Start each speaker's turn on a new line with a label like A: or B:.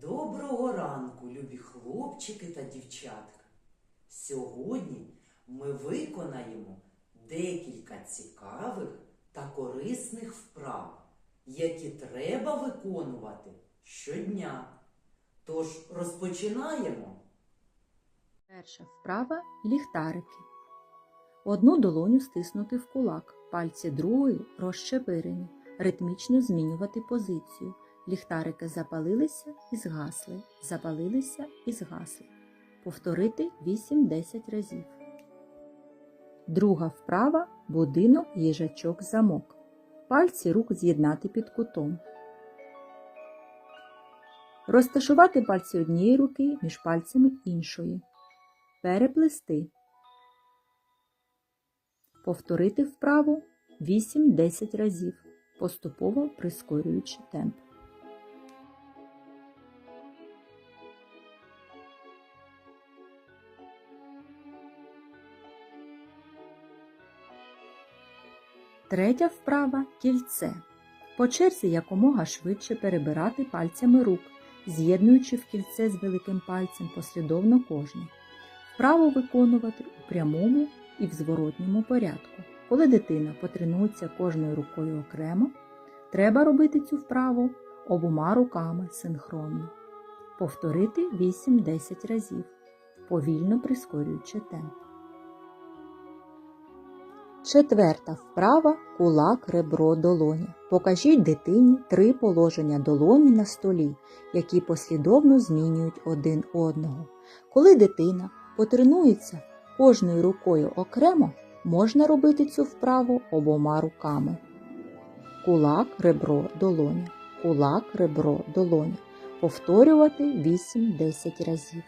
A: Доброго ранку, любі хлопчики та дівчатка. Сьогодні ми виконаємо декілька цікавих та корисних вправ, які треба виконувати щодня. Тож розпочинаємо.
B: Перша вправа ліхтарики. Одну долоню стиснути в кулак, пальці другої розщепирені, ритмічно змінювати позицію. Ліхтарики запалилися і згасли, запалилися і згасли. Повторити 8-10 разів. Друга вправа будинок їжачок замок. Пальці рук з'єднати під кутом. Розташувати пальці однієї руки між пальцями іншої. Переплести. Повторити вправу 8-10 разів, поступово прискорюючи темп. Третя вправа кільце. По черзі якомога швидше перебирати пальцями рук, з'єднуючи в кільце з великим пальцем послідовно кожне. Вправу виконувати у прямому і в зворотньому порядку. Коли дитина потренується кожною рукою окремо, треба робити цю вправу обома руками синхронно. Повторити 8-10 разів, повільно прискорюючи темп. Четверта вправа кулак ребро долоня. Покажіть дитині три положення долоні на столі, які послідовно змінюють один одного. Коли дитина потренується кожною рукою окремо, можна робити цю вправу обома руками. Кулак ребро долоня. Кулак ребро долоня. Повторювати 8-10 разів.